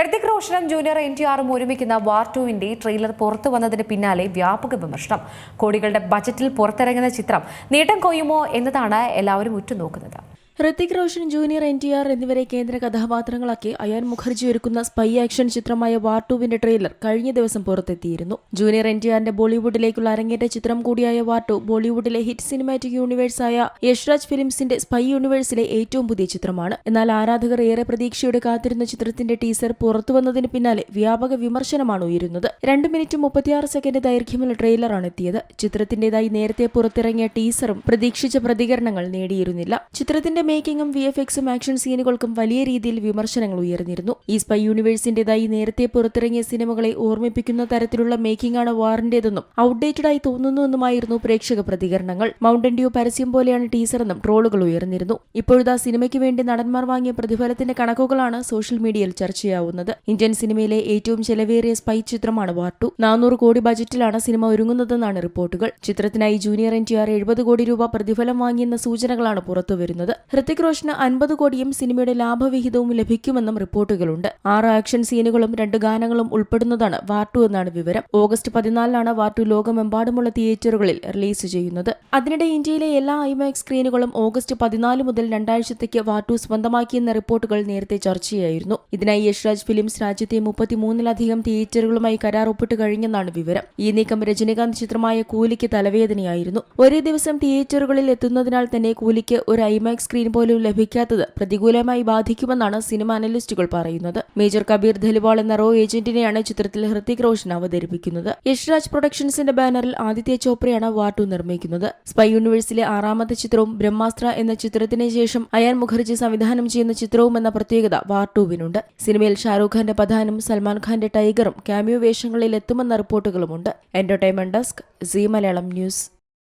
ഹൃതിക് റോഷനും junior N T ആറും ഒരുമിക്കുന്ന വാർ ടുവിന്റെ ട്രെയിലർ പുറത്തു വന്നതിന് പിന്നാലെ വ്യാപക വിമർശനം. കോടികളുടെ ബജറ്റിൽ പുറത്തിറങ്ങുന്ന ചിത്രം നേട്ടം കൊയ്യുമോ എന്നതാണ് എല്ലാവരും ഉറ്റുനോക്കുന്നത്. Hrithik Roshan junior N T R എന്നിവരെ കേന്ദ്ര കഥാപാത്രങ്ങളാക്കി അയാൻ മുഖർജി ഒരുക്കുന്ന സ്പൈ ആക്ഷൻ ചിത്രമായ വാർ ടൂവിന്റെ ട്രെയിലർ കഴിഞ്ഞ ദിവസം പുറത്തെത്തിയിരുന്നു. ജൂനിയർ എൻ ടി ആറിന്റെ ബോളിവുഡിലേക്കുള്ള അരങ്ങേറ്റ ചിത്രം കൂടിയായ വാർ ടു ബോളിവുഡിലെ ഹിറ്റ് സിനിമാറ്റിക് യൂണിവേഴ്സായ യഷ്രാജ് ഫിലിംസിന്റെ സ്പൈ യൂണിവേഴ്സിലെ ഏറ്റവും പുതിയ ചിത്രമാണ്. എന്നാൽ ആരാധകർ ഏറെ പ്രതീക്ഷയോടെ കാത്തിരുന്ന ചിത്രത്തിന്റെ ടീസർ പുറത്തുവന്നതിന് പിന്നാലെ വ്യാപക വിമർശനമാണ് ഉയരുന്നത്. രണ്ട് മിനിറ്റ് മുപ്പത്തിയാറ് സെക്കൻഡ് ദൈർഘ്യമുള്ള ട്രെയിലറാണ് എത്തിയത്. ചിത്രത്തിന്റേതായി നേരത്തെ പുറത്തിറങ്ങിയ ടീസറും പ്രതീക്ഷിച്ച പ്രതികരണങ്ങൾ നേടിയിരുന്നില്ല. ചിത്രത്തിന്റെ മേക്കിംഗും വി എഫ് എക്സും ആക്ഷൻ സീനുകൾക്കും വലിയ രീതിയിൽ വിമർശനങ്ങൾ ഉയർന്നിരുന്നു. ഈ സ്പൈ യൂണിവേഴ്സിന്റേതായി നേരത്തെ പുറത്തിറങ്ങിയ സിനിമകളെ ഓർമ്മിപ്പിക്കുന്ന തരത്തിലുള്ള മേക്കിംഗ് ആണ് വാറിന്റേതെന്നും ഔട്ട്ഡേറ്റഡ് ആയി തോന്നുന്നുവെന്നുമായിരുന്നു പ്രേക്ഷക പ്രതികരണങ്ങൾ. മൗണ്ടൻ ഡ്യൂ പരസ്യം പോലെയാണ് ടീസറെന്നും ട്രോളുകൾ ഉയർന്നിരുന്നു. ഇപ്പോഴത്തെ സിനിമയ്ക്ക് വേണ്ടി നടന്മാർ വാങ്ങിയ പ്രതിഫലത്തിന്റെ കണക്കുകളാണ് സോഷ്യൽ മീഡിയയിൽ ചർച്ചയാവുന്നത്. ഇന്ത്യൻ സിനിമയിലെ ഏറ്റവും ചെലവേറിയ സ്പൈ ചിത്രമാണ് വാർ ടു നാനൂറ് കോടി ബജറ്റിലാണ് സിനിമ ഒരുങ്ങുന്നതെന്നാണ് റിപ്പോർട്ടുകൾ. ചിത്രത്തിനായി ജൂനിയർ എൻ ടി ആർ എഴുപത് കോടി രൂപ പ്രതിഫലം വാങ്ങിയെന്ന സൂചനകളാണ് പുറത്തുവരുന്നത്. ഹൃത്തിക് റോഷന് അൻപത് കോടിയും സിനിമയുടെ ലാഭവിഹിതവും ലഭിക്കുമെന്നും റിപ്പോർട്ടുകളുണ്ട്. ആറ് ആക്ഷൻ സീനുകളും രണ്ട് ഗാനങ്ങളും ഉൾപ്പെടുന്നതാണ് വാർട്ടു എന്നാണ് വിവരം. ഓഗസ്റ്റ് പതിനാലിനാണ് വാർട്ടു ലോകമെമ്പാടുമുള്ള തിയേറ്ററുകളിൽ റിലീസ് ചെയ്യുന്നത്. അതിനിടെ ഇന്ത്യയിലെ എല്ലാ ഐമാക്സ് സ്ക്രീനുകളും ഓഗസ്റ്റ് പതിനാല് മുതൽ രണ്ടാഴ്ചത്തേക്ക് വാർട്ടു സ്വന്തമാക്കിയെന്ന റിപ്പോർട്ടുകൾ നേരത്തെ ചർച്ചയായിരുന്നു. ഇതിനായി യശ്രാജ് ഫിലിംസ് രാജ്യത്തെ മുപ്പത്തിമൂന്നിലധികം തിയേറ്ററുകളുമായി കരാർ ഒപ്പിട്ട് കഴിഞ്ഞെന്നാണ് വിവരം. ഈ നീക്കം രജനീകാന്ത് ചിത്രമായ കൂലിക്ക് തലവേദനയായിരുന്നു. ഒരേ ദിവസം തിയേറ്ററുകളിൽ എത്തുന്നതിനാൽ തന്നെ കൂലിക്ക് ഒരു ഐമാക്സ് സ്ക്രീൻ പോലും ലഭിക്കാത്തത് പ്രതികൂലമായി ബാധിക്കുമെന്നാണ് സിനിമ അനലിസ്റ്റുകൾ പറയുന്നത്. മേജർ കബീർ ധലിവാൾ എന്ന റോ ഏജന്റിനെയാണ് ചിത്രത്തിൽ ഹൃത്തിക് റോഷൻ അവതരിപ്പിക്കുന്നത്. യഷ്രാജ് പ്രൊഡക്ഷൻസിന്റെ ബാനറിൽ ആദിത്യ ചോപ്രയാണ് വാട്ടു നിർമ്മിക്കുന്നത്. സ്പൈ യൂണിവേഴ്സിലെ ആറാമത്തെ ചിത്രവും ബ്രഹ്മാസ്ത്ര എന്ന ചിത്രത്തിന് ശേഷം അയാൻ മുഖർജി സംവിധാനം ചെയ്യുന്ന ചിത്രവും എന്ന പ്രത്യേകത വാട്ടുവിനുണ്ട് സിനിമയിൽ ഷാരൂഖ് ഖാന്റെ പ്രധാനും സൽമാൻ ഖാന്റെ ടൈഗറും ക്യാമിയോ വേഷങ്ങളിൽ എത്തുമെന്ന റിപ്പോർട്ടുകളുമുണ്ട്. Entertainment desk C Malayalam news.